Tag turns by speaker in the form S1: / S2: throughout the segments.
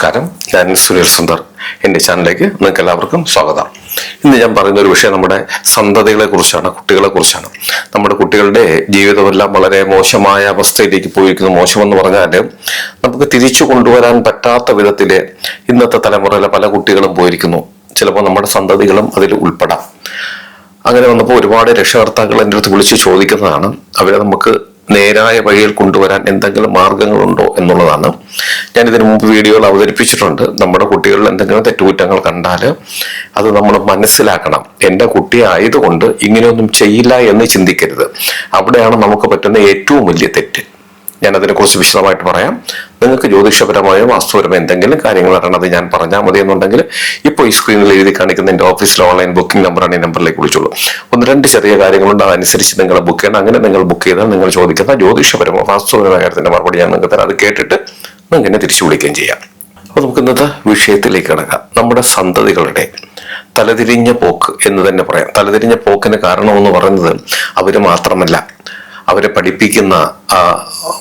S1: നമസ്കാരം. ഞാൻ സുനിൽ സുന്ദർ. എന്റെ ചാനലിലേക്ക് നിങ്ങൾക്ക് എല്ലാവർക്കും സ്വാഗതം. ഇന്ന് ഞാൻ പറയുന്ന ഒരു വിഷയം നമ്മുടെ സന്തതികളെ കുറിച്ചാണ് കുട്ടികളെ കുറിച്ചാണ് നമ്മുടെ കുട്ടികളുടെ ജീവിതമെല്ലാം വളരെ മോശമായ അവസ്ഥയിലേക്ക് പോയിരിക്കുന്നു. മോശമെന്ന് പറഞ്ഞാൽ നമുക്ക് തിരിച്ചു കൊണ്ടുവരാൻ പറ്റാത്ത വിധത്തിൽ ഇന്നത്തെ തലമുറയിലെ പല കുട്ടികളും പോയിരിക്കുന്നു. ചിലപ്പോൾ നമ്മുടെ സന്തതികളും അതിൽ ഉൾപ്പെടാം. അങ്ങനെ വന്നപ്പോൾ ഒരുപാട് രക്ഷകർത്താക്കൾ എന്റെ അടുത്ത് വിളിച്ച് ചോദിക്കുന്നതാണ് അവരെ നമുക്ക് നേരായ വഴിയിൽ കൊണ്ടുവരാൻ എന്തെങ്കിലും മാർഗങ്ങളുണ്ടോ എന്നുള്ളതാണ്. ഞാൻ ഇതിനു മുമ്പ് വീഡിയോകൾ അവതരിപ്പിച്ചിട്ടുണ്ട്. നമ്മുടെ കുട്ടികളിൽ എന്തെങ്കിലും തെറ്റുകുറ്റങ്ങൾ കണ്ടാൽ അത് നമ്മൾ മനസ്സിലാക്കണം. എന്റെ കുട്ടി ആയതുകൊണ്ട് ഇങ്ങനെയൊന്നും ചെയ്യില്ല എന്ന് ചിന്തിക്കരുത്. അവിടെയാണ് നമുക്ക് പറ്റുന്ന ഏറ്റവും വലിയ തെറ്റ്. ഞാൻ അതിനെക്കുറിച്ച് വിശദമായിട്ട് പറയാം. നിങ്ങൾക്ക് ജ്യോതിഷപരമായോ വാസ്തുപരമോ എന്തെങ്കിലും കാര്യങ്ങൾ അറിയണത് ഞാൻ പറഞ്ഞാൽ മതി എന്നുണ്ടെങ്കിൽ ഇപ്പോൾ ഈ സ്ക്രീനിൽ എഴുതി കാണിക്കുന്ന എന്റെ ഓഫീസിലെ ഓൺലൈൻ ബുക്കിംഗ് നമ്പറാണ് ഈ നമ്പറിലേക്ക് വിളിച്ചോളൂ. ഒന്ന് രണ്ട് ചെറിയ കാര്യങ്ങളുണ്ട് അതനുസരിച്ച് നിങ്ങൾ ബുക്ക് ചെയ്യണം. അങ്ങനെ നിങ്ങൾ ബുക്ക് ചെയ്താൽ നിങ്ങൾ ചോദിക്കുന്ന ജ്യോതിഷപരമോ വാസ്തുപരമായ കാര്യത്തിന്റെ മറുപടി ഞാൻ നിങ്ങൾക്ക് തരാം. അത് കേട്ടിട്ട് നിങ്ങൾ എന്നെ തിരിച്ചു വിളിക്കുകയും ചെയ്യാം. അപ്പോൾ നമുക്ക് ഇന്നത്തെ വിഷയത്തിലേക്ക് കിടക്കാം. നമ്മുടെ സന്തതികളുടെ തലതിരിഞ്ഞ പോക്ക് എന്ന് തന്നെ പറയാം. തലതിരിഞ്ഞ പോക്കിന് കാരണമെന്ന് പറയുന്നത് അവർ മാത്രമല്ല. അവരെ പഠിപ്പിക്കുന്ന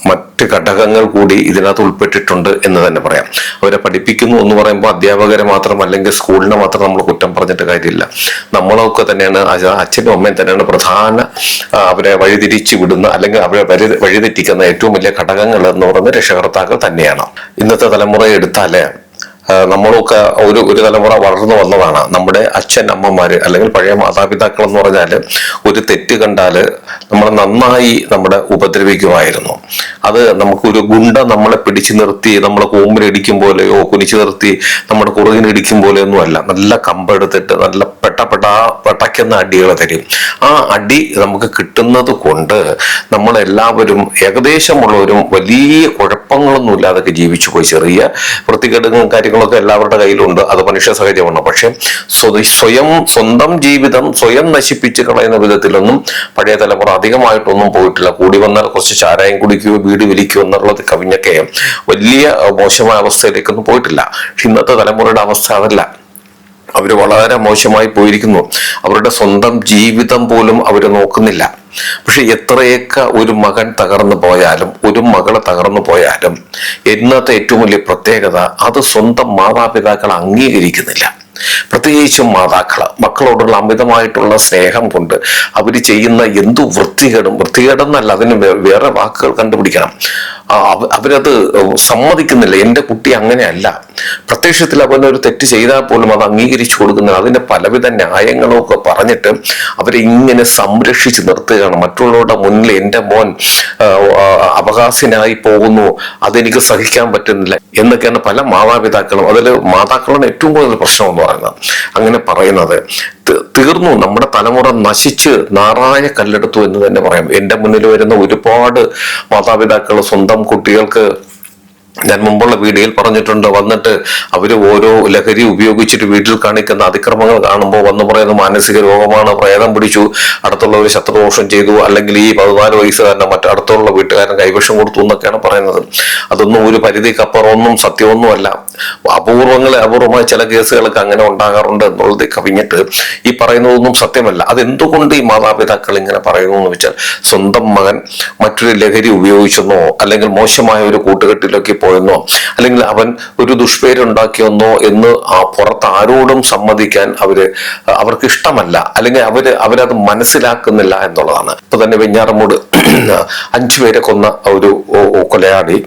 S1: മറ്റ് ഘടകങ്ങൾ കൂടി ഇതിനകത്ത് ഉൾപ്പെട്ടിട്ടുണ്ട് എന്ന് തന്നെ പറയാം. അവരെ പഠിപ്പിക്കുന്നു എന്ന് പറയുമ്പോൾ അധ്യാപകരെ മാത്രം അല്ലെങ്കിൽ സ്കൂളിനെ മാത്രം നമ്മൾ കുറ്റം പറഞ്ഞിട്ട് കാര്യമില്ല. നമ്മളൊക്കെ തന്നെയാണ് അച്ഛനും അമ്മയും തന്നെയാണ് പ്രധാന അവരെ വഴിതിരിച്ചു വിടുന്ന അല്ലെങ്കിൽ അവരെ വഴി വഴിതെറ്റിക്കുന്ന ഏറ്റവും വലിയ ഘടകങ്ങൾ എന്ന് പറയുന്നത് രക്ഷകർത്താക്കൾ തന്നെയാണ്. ഇന്നത്തെ തലമുറയെ എടുത്താൽ ആ, നമ്മളൊക്കെ ഒരു ഒരു തലമുറ വളർന്നു വന്നതാണ്. നമ്മുടെ അച്ഛൻ അമ്മമാര് അല്ലെങ്കിൽ പഴയ മാതാപിതാക്കൾ എന്ന് പറഞ്ഞാൽ ഒരു തെറ്റ് കണ്ടാൽ നമ്മൾ നന്നായി നമ്മുടെ ഉപദ്രവിക്കുമായിരുന്നു. അത് നമുക്കൊരു ഗുണ്ട നമ്മളെ പിടിച്ചു നിർത്തി നമ്മളെ കൂമ്പിലിടിക്കും പോലെയോ കുനിച്ചു നിർത്തി നമ്മുടെ കുറുകിനിടിക്കും പോലെയൊന്നും അല്ല. നല്ല കമ്പെടുത്തിട്ട് നല്ല പെട്ടപ്പെട്ട പെട്ടാ പെട്ടയ്ക്കുന്ന അടികൾ തരും. ആ അടി നമുക്ക് കിട്ടുന്നത് കൊണ്ട് നമ്മളെല്ലാവരും ഏകദേശമുള്ളവരും വലിയ കുഴപ്പങ്ങളൊന്നും ഇല്ലാതൊക്കെ ജീവിച്ചു പോയി ചെറിയ വൃത്തികേടുകളും കാര്യങ്ങളൊക്കെ എല്ലാവരുടെ കയ്യിലുണ്ട്. അത് മനുഷ്യ സഹജമാണ്. പക്ഷെ സ്വയം സ്വന്തം ജീവിതം സ്വയം നശിപ്പിച്ച് കളയുന്ന വിധത്തിലൊന്നും പഴയ തലമുറ അധികമായിട്ടൊന്നും പോയിട്ടില്ല. കൂടി വന്നാൽ കുറച്ച് ചാരായം കുടിക്കുകയോ വീട് വലിക്കുകയോ എന്നുള്ളത് കവിഞ്ഞൊക്കെ വലിയ മോശമായ അവസ്ഥയിലേക്കൊന്നും പോയിട്ടില്ല. പക്ഷെ ഇന്നത്തെ തലമുറയുടെ അവസ്ഥ അതല്ല. അവർ വളരെ മോശമായി പോയിരിക്കുന്നു. അവരുടെ സ്വന്തം ജീവിതം പോലും അവർ നോക്കുന്നില്ല. പക്ഷെ എത്രയൊക്കെ ഒരു മകൻ തകർന്നു പോയാലും ഒരു മകളെ തകർന്നു പോയാലും ഇന്നത്തെ ഏറ്റവും വലിയ പ്രത്യേകത അത് സ്വന്തം മാതാപിതാക്കൾ അംഗീകരിക്കുന്നില്ല. പ്രത്യേകിച്ചും മാതാക്കൾ മക്കളോടുള്ള അമിതമായിട്ടുള്ള സ്നേഹം കൊണ്ട് അവർ ചെയ്യുന്ന എന്തു വൃത്തികേടും വൃത്തികേടെന്നല്ല അതിന് വേറെ വാക്കുകൾ കണ്ടുപിടിക്കണം. അവരത് സമ്മതിക്കുന്നില്ല. എന്റെ കുട്ടി അങ്ങനെയല്ല. പ്രത്യക്ഷത്തിൽ അവനൊരു തെറ്റ് ചെയ്താൽ പോലും അത് അംഗീകരിച്ചു കൊടുക്കുന്നില്ല. അതിന്റെ പലവിധ ന്യായങ്ങളൊക്കെ പറഞ്ഞിട്ട് അവരെ ഇങ്ങനെ സംരക്ഷിച്ച് നിർത്തുകയാണ്. മറ്റുള്ളവരുടെ മുന്നിൽ എന്റെ മോൻ അവകാശനായി പോകുന്നു. അതെനിക്ക് സഹിക്കാൻ പറ്റുന്നില്ല. എന്നൊക്കെയാണ് പല മാതാപിതാക്കളും. അതിൽ മാതാക്കളാണ് ഏറ്റവും കൂടുതൽ പ്രശ്നം പറയുന്നത് അങ്ങനെ പറയുന്നത് തീർന്നു. നമ്മുടെ തലമുറ നശിച്ച് നാറായ കല്ലെടുത്തു എന്ന് തന്നെ പറയാം. എന്റെ മുന്നിൽ വരുന്ന ഒരുപാട് മാതാപിതാക്കൾ സ്വന്തം കുട്ടികൾക്ക് ഞാൻ മുമ്പുള്ള വീഡിയോയിൽ പറഞ്ഞിട്ടുണ്ട്. വന്നിട്ട് അവർ ഓരോ ലഹരി ഉപയോഗിച്ചിട്ട് വീട്ടിൽ കാണിക്കുന്ന അതിക്രമങ്ങൾ കാണുമ്പോൾ വന്ന് പറയുന്ന മാനസിക രോഗമാണ്. പ്രേതം പിടിച്ചു അടുത്തുള്ളവർ ശത്രുദോഷം ചെയ്തു അല്ലെങ്കിൽ ഈ പതിനാല് വയസ്സുകാരനെ മറ്റടുത്തുള്ള വീട്ടുകാരൻ കൈവശം കൊടുത്തു എന്നൊക്കെയാണ് പറയുന്നത്. അതൊന്നും ഒരു പരിധിക്കപ്പുറമൊന്നും സത്യമൊന്നുമല്ല. അപൂർവങ്ങളെ അപൂർവമായ ചില കേസുകളൊക്കെ അങ്ങനെ ഉണ്ടാകാറുണ്ട് എന്നുള്ളത് കവിഞ്ഞിട്ട് ഈ പറയുന്നതൊന്നും സത്യമല്ല. അതെന്തുകൊണ്ട് ഈ മാതാപിതാക്കൾ ഇങ്ങനെ പറയുന്നു എന്ന് വെച്ചാൽ സ്വന്തം മകൻ മറ്റൊരു ലഹരി ഉപയോഗിച്ചെന്നോ അല്ലെങ്കിൽ മോശമായ ഒരു കൂട്ടുകെട്ടിലൊക്കെ പോയെന്നോ അല്ലെങ്കിൽ അവൻ ഒരു ദുഷ്പേരുണ്ടാക്കിയെന്നോ എന്ന് ആ പുറത്ത് ആരോടും സമ്മതിക്കാൻ അവർ അവർക്ക് ഇഷ്ടമല്ല. അല്ലെങ്കിൽ അവർ അവരത് മനസ്സിലാക്കുന്നില്ല എന്നുള്ളതാണ്. ഇപ്പൊ തന്നെ വെഞ്ഞാറമൂട് അഞ്ചു പേരെ കൊന്ന ഒരു കൊലയാളി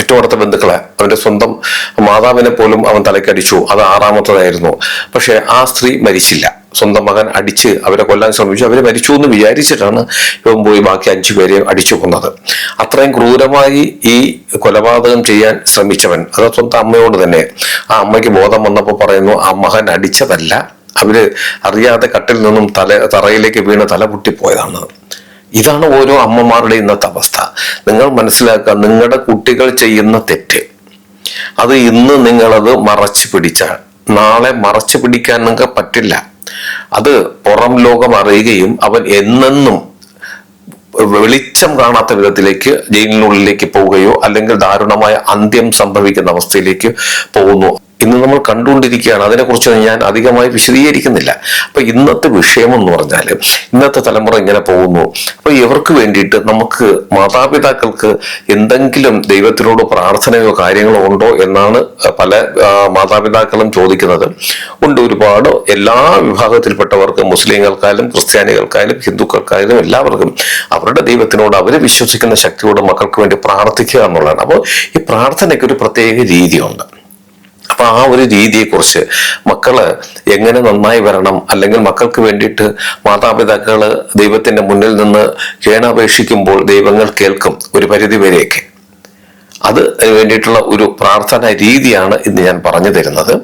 S1: ഏറ്റവും അടുത്ത ബന്ധുക്കളെ അവന്റെ സ്വന്തം മാതാവിനെ പോലും അവൻ തലക്കടിച്ചു അത് ആറാമത്തതായിരുന്നു. പക്ഷെ ആ സ്ത്രീ മരിച്ചില്ല. സ്വന്തം മകൻ അടിച്ച് അവരെ കൊല്ലാൻ ശ്രമിച്ചു. അവരെ മരിച്ചു എന്ന് വിചാരിച്ചിട്ടാണ് ഇവൻ പോയി ബാക്കി അഞ്ചു പേരെ അടിച്ചു കൊന്നത്. അത്രയും ക്രൂരമായി ഈ കൊലപാതകം ചെയ്യാൻ ശ്രമിച്ചവൻ അത് സ്വന്തം അമ്മയോട് തന്നെ. ആ അമ്മയ്ക്ക് ബോധം വന്നപ്പോൾ പറയുന്നു ആ മകൻ അടിച്ചതല്ല. അവർ അറിയാതെ കട്ടിൽ നിന്നും തല തറയിലേക്ക് വീണ് തല പൊട്ടിപ്പോയതാണ്. ഇതാണ് ഓരോ അമ്മമാരുടെ ഇന്നത്തെ അവസ്ഥ. നിങ്ങൾ മനസ്സിലാക്കുക നിങ്ങളുടെ കുട്ടികൾ ചെയ്യുന്ന തെറ്റ്. അത് ഇന്ന് നിങ്ങളത് മറച്ചു പിടിച്ചാൽ നാളെ മറച്ചു പിടിക്കാൻ നിങ്ങൾക്ക് പറ്റില്ല. അത് പുറം ലോകം അറിയുകയും അവൻ എന്നെന്നും വെളിച്ചം കാണാത്ത വിധത്തിലേക്ക് ജയിലിനുള്ളിലേക്ക് പോവുകയോ അല്ലെങ്കിൽ ദാരുണമായ അന്ത്യം സംഭവിക്കുന്ന അവസ്ഥയിലേക്ക് പോകുന്നു. ഇന്ന് നമ്മൾ കണ്ടുകൊണ്ടിരിക്കുകയാണ്. അതിനെക്കുറിച്ച് ഞാൻ അധികമായി വിശദീകരിക്കുന്നില്ല. അപ്പൊ ഇന്നത്തെ വിഷയം എന്ന് പറഞ്ഞാൽ ഇന്നത്തെ തലമുറ ഇങ്ങനെ പോകുന്നു. അപ്പൊ ഇവർക്ക് വേണ്ടിയിട്ട് നമുക്ക് മാതാപിതാക്കൾക്ക് എന്തെങ്കിലും ദൈവത്തിനോട് പ്രാർത്ഥനയോ കാര്യങ്ങളോ ഉണ്ടോ എന്നാണ് പല മാതാപിതാക്കളും ചോദിക്കുന്നത്. ഉണ്ട് ഒരുപാട്. എല്ലാ വിഭാഗത്തിൽപ്പെട്ടവർക്കും മുസ്ലിങ്ങൾക്കായാലും ക്രിസ്ത്യാനികൾക്കായാലും ഹിന്ദുക്കൾക്കായാലും എല്ലാവർക്കും അവരുടെ ദൈവത്തിനോട് അവർ വിശ്വസിക്കുന്ന ശക്തിയോട് മക്കൾക്ക് വേണ്ടി പ്രാർത്ഥിക്കുക എന്നുള്ളതാണ്. അപ്പോൾ ഈ പ്രാർത്ഥനയ്ക്ക് ഒരു പ്രത്യേക രീതിയുണ്ട്. അപ്പൊ ആ ഒരു രീതിയെക്കുറിച്ച് മക്കൾ എങ്ങനെ നന്നായി വരണം? അല്ലെങ്കിൽ മക്കൾക്ക് വേണ്ടിയിട്ട് മാതാപിതാക്കൾ ദൈവത്തിന്റെ മുന്നിൽ നിന്ന് കേണപേക്ഷിക്കുമ്പോൾ ദൈവങ്ങൾ കേൾക്കും ഒരു പരിധി വരെയൊക്കെ. അത് വേണ്ടിയിട്ടുള്ള ഒരു പ്രാർത്ഥന രീതിയാണ് ഇന്ന് ഞാൻ പറഞ്ഞു തരുന്നത്.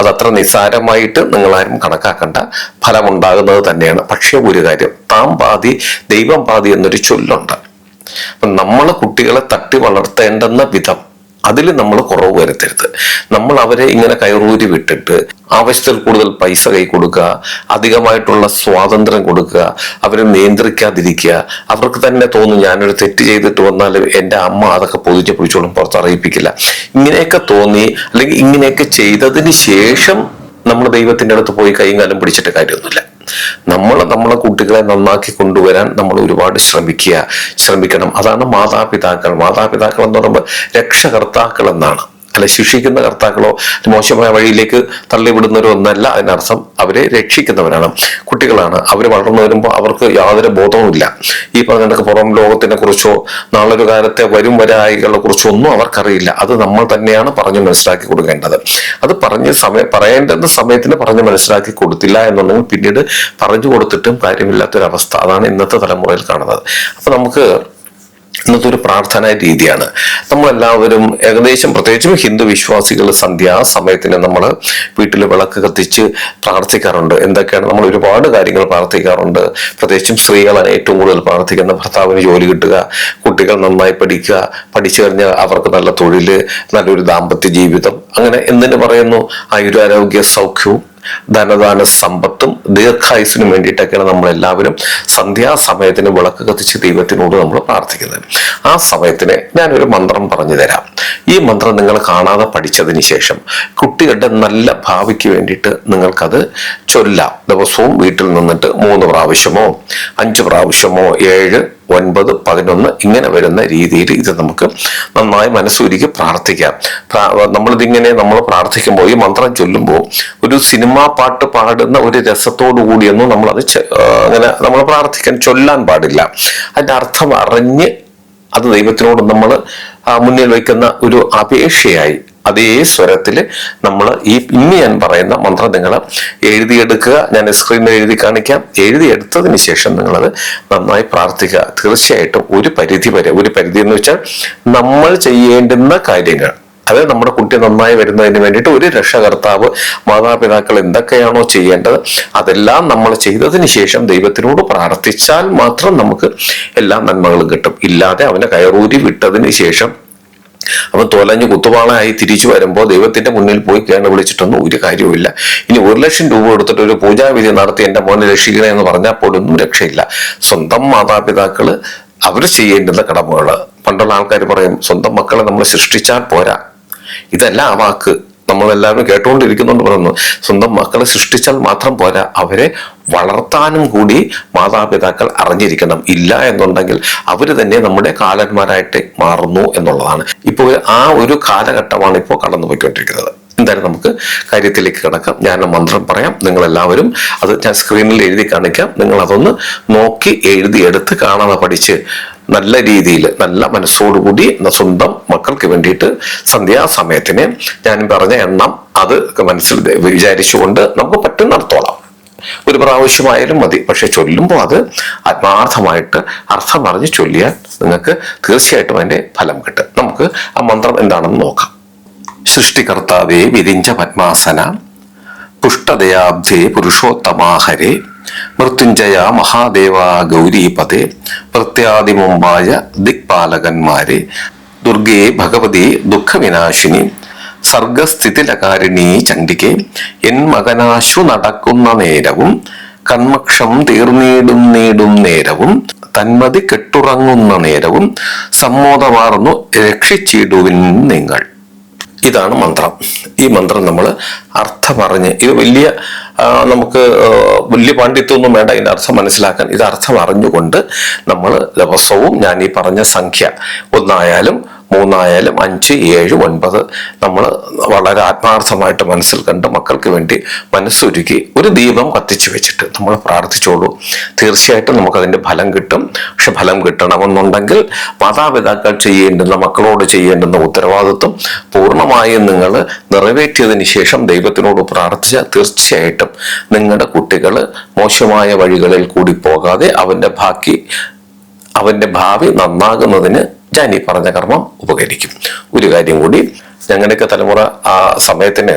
S1: അത് അത്ര നിസ്സാരമായിട്ട് നിങ്ങളാരും കണക്കാക്കേണ്ട. ഫലമുണ്ടാകുന്നത് തന്നെയാണ്. പക്ഷേ ഒരു കാര്യം താം പാതി ദൈവം പാതി എന്നൊരു ചൊല്ലുണ്ട്. അപ്പം നമ്മൾ കുട്ടികളെ തട്ടി വളർത്തേണ്ടെന്ന വിധം അതിൽ നമ്മൾ കുറവ് വരുത്തരുത്. നമ്മൾ അവരെ ഇങ്ങനെ കയറൂരി വിട്ടിട്ട് ആവശ്യത്തിൽ കൂടുതൽ പൈസ കൈ കൊടുക്കുക അധികമായിട്ടുള്ള സ്വാതന്ത്ര്യം കൊടുക്കുക അവരെ നിയന്ത്രിക്കാതിരിക്കുക അവർക്ക് തന്നെ തോന്നും ഞാനൊരു തെറ്റ് ചെയ്തിട്ട് വന്നാൽ എന്റെ അമ്മ അതൊക്കെ പൊതിഞ്ഞ് പിടിച്ചോളും പുറത്തറിയിപ്പിക്കില്ല ഇങ്ങനെയൊക്കെ തോന്നി അല്ലെങ്കിൽ ഇങ്ങനെയൊക്കെ ചെയ്തതിന് ശേഷം നമ്മൾ ദൈവത്തിന്റെ അടുത്ത് പോയി കൈയും കാലം പിടിച്ചിട്ട് കാര്യമൊന്നുമില്ല. നമ്മൾ നമ്മളെ കുട്ടികളെ നന്നാക്കി കൊണ്ടുവരാൻ നമ്മൾ ഒരുപാട് ശ്രമിക്കുക ശ്രമിക്കണം. അതാണ് മാതാപിതാക്കൾ. മാതാപിതാക്കൾ എന്ന് പറയുമ്പോൾ രക്ഷകർത്താക്കൾ എന്നാണ്. അല്ല ശിക്ഷിക്കുന്ന കർത്താക്കളോ മോശമായ വഴിയിലേക്ക് തള്ളിവിടുന്നവരോ ഒന്നല്ല. അതിനർത്ഥം അവരെ രക്ഷിക്കുന്നവരാണ്. കുട്ടികളാണ്. അവർ വളർന്നു വരുമ്പോൾ അവർക്ക് യാതൊരു ബോധവുമില്ല. ഈ പറഞ്ഞ പുറം ലോകത്തിനെ കുറിച്ചോ നാളൊരു കാലത്തെ വരും വരായികളെ കുറിച്ചോ ഒന്നും അവർക്കറിയില്ല. അത് നമ്മൾ തന്നെയാണ് പറഞ്ഞു മനസ്സിലാക്കി കൊടുക്കേണ്ടത്. അത് പറഞ്ഞ് സമയം പറയേണ്ടുന്ന സമയത്തിന് പറഞ്ഞ് മനസ്സിലാക്കി കൊടുത്തില്ല എന്നുണ്ടെങ്കിൽ പിന്നീട് പറഞ്ഞു കൊടുത്തിട്ടും കാര്യമില്ലാത്തൊരവസ്ഥ. അതാണ് ഇന്നത്തെ തലമുറയിൽ കാണുന്നത്. അപ്പൊ നമുക്ക് ഇന്നത്തെ ഒരു പ്രാർത്ഥനാ രീതിയാണ്. നമ്മളെല്ലാവരും ഏകദേശം പ്രത്യേകിച്ചും ഹിന്ദു വിശ്വാസികൾ സന്ധ്യാസമയത്തിന് നമ്മൾ വീട്ടിൽ വിളക്ക് കത്തിച്ച് പ്രാർത്ഥിക്കാറുണ്ട്. എന്തൊക്കെയാണ്? നമ്മൾ ഒരുപാട് കാര്യങ്ങൾ പ്രാർത്ഥിക്കാറുണ്ട്. പ്രത്യേകിച്ചും സ്ത്രീകളാണ് ഏറ്റവും കൂടുതൽ പ്രാർത്ഥിക്കുന്ന ഭർത്താവിന് ജോലി കിട്ടുക കുട്ടികൾ നന്നായി പഠിക്കുക പഠിച്ചു കഴിഞ്ഞാൽ അവർക്ക് നല്ല തൊഴിൽ നല്ലൊരു ദാമ്പത്യ ജീവിതം. അങ്ങനെ എന്തിനു പറയുന്നു? ആയുരാരോഗ്യ സൗഖ്യവും ധനദാന സമ്പത്തും ദീർഘായുസിനും വേണ്ടിയിട്ടൊക്കെയാണ് നമ്മൾ എല്ലാവരും സന്ധ്യാസമയത്തിന് വിളക്ക് കത്തിച്ച് ദൈവത്തിനോട് നമ്മൾ പ്രാർത്ഥിക്കുന്നത്. ആ സമയത്തിന് ഞാനൊരു മന്ത്രം പറഞ്ഞു തരാം. ഈ മന്ത്രം നിങ്ങൾ കാണാതെ പഠിച്ചതിന് ശേഷം കുട്ടികളുടെ നല്ല ഭാവിക്ക് വേണ്ടിയിട്ട് നിങ്ങൾക്കത് ചൊല്ലാം. ദിവസവും വീട്ടിൽ നിന്നിട്ട് മൂന്ന് പ്രാവശ്യമോ അഞ്ച് പ്രാവശ്യമോ ഏഴ് ഒൻപത് പതിനൊന്ന് ഇങ്ങനെ വരുന്ന രീതിയിൽ ഇത് നമുക്ക് നന്നായി മനസ്സൊരുക്കി പ്രാർത്ഥിക്കാം. പ്രാ- നമ്മളിതിങ്ങനെ നമ്മൾ പ്രാർത്ഥിക്കുമ്പോൾ ഈ മന്ത്രം ചൊല്ലുമ്പോൾ ഒരു സിനിമാ പാട്ട് പാടുന്ന ഒരു രസത്തോടു കൂടിയൊന്നും നമ്മളത് അങ്ങനെ നമ്മൾ പ്രാർത്ഥിക്കാൻ ചൊല്ലാൻ പാടില്ല. അതിന്റെ അർത്ഥം അറിഞ്ഞ് അത് ദൈവത്തിനോട് നമ്മൾ മുന്നിൽ വയ്ക്കുന്ന ഒരു അപേക്ഷയായി. അതേ സ്വരത്തിൽ നമ്മൾ ഈ ഇന്ന് ഞാൻ പറയുന്ന മന്ത്രം നിങ്ങൾ എഴുതിയെടുക്കുക. ഞാൻ സ്ക്രീനിൽ എഴുതി കാണിക്കാം. എഴുതിയെടുത്തതിന് ശേഷം നിങ്ങളത് നന്നായി പ്രാർത്ഥിക്കുക. തീർച്ചയായിട്ടും ഒരു പരിധി വരെ ഒരു പരിധി എന്ന് വെച്ചാൽ നമ്മൾ ചെയ്യേണ്ടുന്ന കാര്യങ്ങൾ. അതായത് നമ്മുടെ കുട്ടി നന്നായി വരുന്നതിന് വേണ്ടിയിട്ട് ഒരു രക്ഷകർത്താവ് മാതാപിതാക്കൾ എന്തൊക്കെയാണോ ചെയ്യേണ്ടത് അതെല്ലാം നമ്മൾ ചെയ്തതിന് ശേഷം ദൈവത്തിനോട് പ്രാർത്ഥിച്ചാൽ മാത്രം നമുക്ക് എല്ലാ നന്മകളും കിട്ടും. ഇല്ലാതെ അവനെ കയറൂരി വിട്ടതിന് ശേഷം അവൻ തൊലഞ്ഞ് കുത്തുവാളായി തിരിച്ചു വരുമ്പോൾ ദൈവത്തിന്റെ മുന്നിൽ പോയി കേണ് വിളിച്ചിട്ടൊന്നും ഒരു കാര്യവുമില്ല. ഇനി ഒരു ലക്ഷം രൂപ കൊടുത്തിട്ട് ഒരു പൂജാവിധി നടത്തി എന്റെ മോനെ രക്ഷിക്കണേ എന്ന് പറഞ്ഞാൽ പോലൊന്നും രക്ഷയില്ല. സ്വന്തം മാതാപിതാക്കൾ അവർ ചെയ്യേണ്ടുന്ന കടമകൾ. പണ്ടുള്ള ആൾക്കാർ പറയും സ്വന്തം മക്കളെ നമ്മൾ സൃഷ്ടിച്ചാൽ പോരാ. ഇതല്ല ആ വാക്ക് നമ്മളെല്ലാവരും കേട്ടുകൊണ്ടിരിക്കുന്നുണ്ട് പറയുന്നു. സ്വന്തം മക്കളെ സൃഷ്ടിച്ചാൽ മാത്രം പോരാ. അവരെ വളർത്താനും കൂടി മാതാപിതാക്കൾ അറിഞ്ഞിരിക്കണം. ഇല്ല എന്നുണ്ടെങ്കിൽ അവർ തന്നെ നമ്മുടെ കാലന്മാരായിട്ട് മാറുന്നു എന്നുള്ളതാണ്. ഇപ്പോൾ ആ ഒരു കാലഘട്ടമാണ് ഇപ്പോൾ കടന്നു പോയിക്കൊണ്ടിരിക്കുന്നത് എന്തായാലും നമുക്ക് കാര്യത്തിലേക്ക് കിടക്കാം. ഞാൻ മന്ത്രം പറയാം. നിങ്ങൾ എല്ലാവരും അത് ഞാൻ സ്ക്രീനിൽ എഴുതി കാണിക്കാം. നിങ്ങൾ അതൊന്ന് നോക്കി എഴുതിയെടുത്ത് കാണാതെ പഠിച്ച്. നല്ല രീതിയിൽ നല്ല മനസ്സോടുകൂടി സ്വന്തം മക്കൾക്ക് വേണ്ടിയിട്ട് സന്ധ്യാസമയത്തിന് ഞാൻ പറഞ്ഞ എണ്ണം അത് മനസ്സിൽ വിചാരിച്ചുകൊണ്ട് നമുക്ക് പറ്റുന്നിടത്തോളം. ഒരു പ്രാവശ്യമായാലും മതി. പക്ഷെ ചൊല്ലുമ്പോൾ അത് ആത്മാർത്ഥമായിട്ട് അർത്ഥം പറഞ്ഞ് ചൊല്ലിയാൽ നിങ്ങൾക്ക് തീർച്ചയായിട്ടും അതിന്റെ ഫലം കിട്ടും. നമുക്ക് ആ മന്ത്രം എന്താണെന്ന് നോക്കാം. സൃഷ്ടികർത്താവേ വിരിഞ്ച പത്മാസന പുഷ്ടദയാബ്ധേ പുരുഷോത്തമാഹരെ മൃത്യുഞ്ജയ മഹാദേവ ഗൗരീപദേ പ്രത്യാദിമുമ്പായ ദിക്പാലകന്മാരെ. ദുർഗേ ഭഗവതി ദുഃഖവിനാശിനി. സർഗസ്ഥിതിലകാരിണി ചണ്ഡികെ. എൻ മകനാശു നടക്കുന്ന നേരവും കൺമക്ഷം തീർന്നീടും നീടും നേരവും തന്മതി കെട്ടുറങ്ങുന്ന നേരവും സമ്മോദമാർന്നു രക്ഷിച്ചിടുവിൻ നിങ്ങൾ. ഇതാണ് മന്ത്രം. ഈ മന്ത്രം നമ്മൾ അർത്ഥമറിഞ്ഞ് ഇത് വലിയ നമുക്ക് വലിയ പാണ്ഡിത്യമൊന്നും വേണ്ട ഇതിന്റെ അർത്ഥം മനസ്സിലാക്കാൻ. ഇത് അർത്ഥം അറിഞ്ഞുകൊണ്ട് നമ്മൾ ദിവസവും ഞാൻ ഈ പറഞ്ഞ സംഖ്യ ഒന്നായാലും മൂന്നായാലും അഞ്ച് ഏഴ് ഒൻപത് നമ്മൾ വളരെ ആത്മാർത്ഥമായിട്ട് മനസ്സിൽ കണ്ട് മക്കൾക്ക് വേണ്ടി മനസ്സൊരുക്കി ഒരു ദീപം കത്തിച്ചു വെച്ചിട്ട് നമ്മൾ പ്രാർത്ഥിച്ചോളൂ. തീർച്ചയായിട്ടും നമുക്കതിന്റെ ഫലം കിട്ടും. പക്ഷെ ഫലം കിട്ടണമെന്നുണ്ടെങ്കിൽ മാതാപിതാക്കൾ ചെയ്യേണ്ടുന്ന മക്കളോട് ചെയ്യേണ്ടുന്ന ഉത്തരവാദിത്വം പൂർണമായും നിങ്ങൾ നിറവേറ്റിയതിന് ശേഷം ദൈവത്തിനോട് പ്രാർത്ഥിച്ച തീർച്ചയായിട്ടും നിങ്ങളുടെ കുട്ടികൾ മോശമായ വഴികളിൽ കൂടി പോകാതെ അവന്റെ ബാക്കി അവന്റെ ഭാവി നന്നാകുന്നതിന് ഞാൻ ഈ പറഞ്ഞ കർമ്മം ഉപകരിക്കും. ഒരു കാര്യം കൂടി ഞങ്ങളുടെയൊക്കെ തലമുറ ആ സമയത്തിന്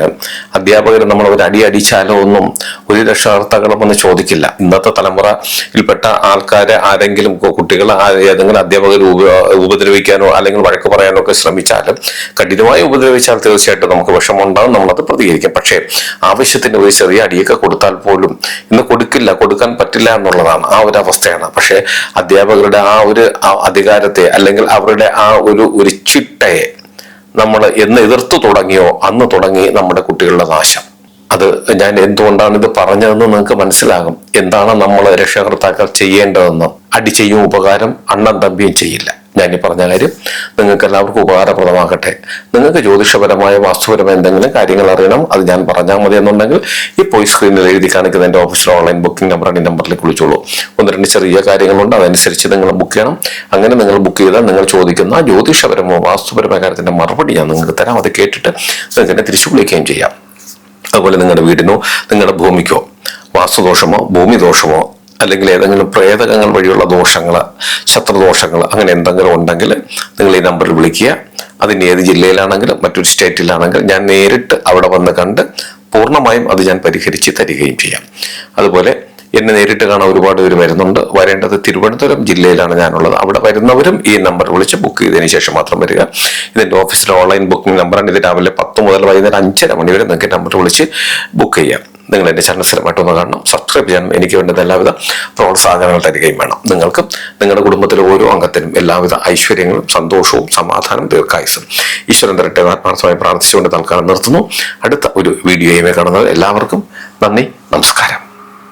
S1: അധ്യാപകർ നമ്മൾ ഒരു അടി അടിച്ചാലോ ഒന്നും ഒരു രക്ഷകർത്താക്കളും ഒന്ന് ചോദിക്കില്ല. ഇന്നത്തെ തലമുറയിൽപ്പെട്ട ആൾക്കാരെ ആരെങ്കിലും കുട്ടികൾ ഏതെങ്കിലും അധ്യാപകർ ഉപദ്രവിക്കാനോ അല്ലെങ്കിൽ വഴക്ക് പറയാനോ ഒക്കെ ശ്രമിച്ചാലും കഠിനമായി ഉപദ്രവിച്ചാൽ തീർച്ചയായിട്ടും നമുക്ക് വിഷമമുണ്ടാകും നമ്മളത് പ്രതികരിക്കും. പക്ഷേ ആവശ്യത്തിന് ഒരു ചെറിയ അടിയൊക്കെ കൊടുത്താൽ പോലും ഇന്ന് കൊടുക്കില്ല കൊടുക്കാൻ പറ്റില്ല എന്നുള്ളതാണ് ആ ഒരു അവസ്ഥയാണ്. പക്ഷേ അധ്യാപകരുടെ ആ ഒരു അധികാരത്തെ അല്ലെങ്കിൽ അവരുടെ ആ ഒരു ഒരു ചിട്ടയെ നമ്മൾ എന്ന് എതിർത്ത് തുടങ്ങിയോ അന്ന് തുടങ്ങി നമ്മുടെ കുട്ടികളുടെ നാശം. അത് ഞാൻ എന്തുകൊണ്ടാണ് ഇത് പറഞ്ഞതെന്ന് നിങ്ങൾക്ക് മനസ്സിലാകും. എന്താണ് നമ്മൾ രക്ഷകർത്താക്കൾ ചെയ്യേണ്ടതെന്ന്. അടി ചെയ്യും ഉപകാരം അണ്ണൻ തമ്പിയും ചെയ്യില്ല. ഞാൻ ഈ പറഞ്ഞ കാര്യം നിങ്ങൾക്ക് എല്ലാവർക്കും ഉപകാരപ്രദമാകട്ടെ. നിങ്ങൾക്ക് ജ്യോതിഷപരമായ വാസ്തുപരമായ എന്തെങ്കിലും കാര്യങ്ങൾ അറിയണം അത് ഞാൻ പറഞ്ഞാൽ മതി എന്നുണ്ടെങ്കിൽ ഈ സ്ക്രീനിൽ എഴുതി കാണിക്കുന്ന എന്റെ ഓഫീസിലെ ഓൺലൈൻ ബുക്കിംഗ് നമ്പർ ഈ നമ്പറിലേക്ക് വിളിച്ചോളൂ. ഒന്ന് രണ്ട് ചെറിയ കാര്യങ്ങളുണ്ട് അതനുസരിച്ച് നിങ്ങൾ ബുക്ക് ചെയ്യണം. അങ്ങനെ നിങ്ങൾ ബുക്ക് ചെയ്താൽ നിങ്ങൾ ചോദിക്കുന്ന ജ്യോതിഷപരമോ വാസ്തുപരമായ കാര്യത്തിന്റെ മറുപടി ഞാൻ നിങ്ങൾക്ക് തരാം. അത് കേട്ടിട്ട് നിങ്ങൾക്ക് എന്നെ തിരിച്ചു വിളിക്കുകയും ചെയ്യാം. അതുപോലെ നിങ്ങളുടെ വീടിനോ നിങ്ങളുടെ ഭൂമിക്കോ വാസ്തുദോഷമോ ഭൂമിദോഷമോ അല്ലെങ്കിൽ ഏതെങ്കിലും പ്രേതകങ്ങൾ വഴിയുള്ള ദോഷങ്ങൾ ശത്രുദോഷങ്ങൾ അങ്ങനെ എന്തെങ്കിലും ഉണ്ടെങ്കിൽ നിങ്ങൾ ഈ നമ്പറിൽ വിളിക്കുക. അതിന് ഏത് ജില്ലയിലാണെങ്കിലും മറ്റൊരു സ്റ്റേറ്റിലാണെങ്കിലും ഞാൻ നേരിട്ട് അവിടെ വന്ന് കണ്ട് പൂർണമായും അത് ഞാൻ പരിഹരിച്ച് തരികയും ചെയ്യാം. അതുപോലെ എന്നെ നേരിട്ട് കാണാൻ ഒരുപാട് പേര് വരുന്നുണ്ട്. വരേണ്ടത് തിരുവനന്തപുരം ജില്ലയിലാണ് ഞാനുള്ളത്. അവിടെ വരുന്നവരും ഈ നമ്പർ വിളിച്ച് ബുക്ക് ചെയ്തതിന് ശേഷം മാത്രം വരിക. ഇതിന്റെ ഓഫീസിലെ ഓൺലൈൻ ബുക്കിംഗ് നമ്പറാണ്. ഇത് രാവിലെ പത്ത് മുതൽ വൈകുന്നേരം അഞ്ചര മണി വരെ നിങ്ങൾക്ക് നമ്പർ വിളിച്ച് ബുക്ക് ചെയ്യാം. നിങ്ങൾ എന്റെ ചാനൽ സ്ഥിരമായിട്ട് ഒന്ന് കാണണം. സബ്സ്ക്രൈബ് ചെയ്യണം എനിക്ക് വേണ്ടത് എല്ലാവിധ പ്രോത്സാഹനങ്ങൾ തരികയും വേണം. നിങ്ങൾക്കും നിങ്ങളുടെ കുടുംബത്തിലെ ഓരോ അംഗത്തിനും എല്ലാവിധ ഐശ്വര്യങ്ങളും സന്തോഷവും സമാധാനം ദീർഘായുസും ഈശ്വരൻ തരട്ടെ ആത്മാർത്ഥമായി പ്രാർത്ഥിച്ചുകൊണ്ട് തൽക്കാലം നിർത്തുന്നു. അടുത്ത ഒരു വീഡിയോയുമേ കാണുന്നത് എല്ലാവർക്കും നന്ദി നമസ്കാരം.